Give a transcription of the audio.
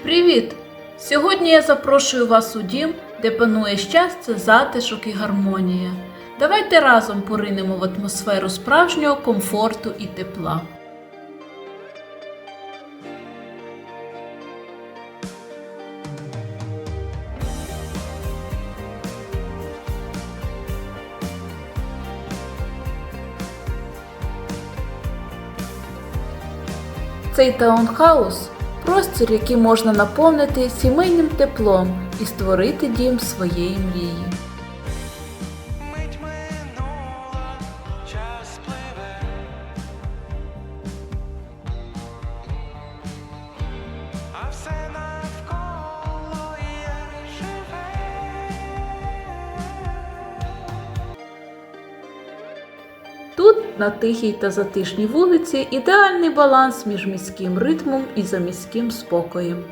Привіт! Сьогодні я запрошую вас у дім, де панує щастя, затишок і гармонія. Давайте разом поринемо в атмосферу справжнього комфорту і тепла. Цей таунхаус простір, який можна наповнити сімейним теплом і створити дім своєї мрії. Тут, на тихій та затишній вулиці, ідеальний баланс між міським ритмом і заміським спокоєм.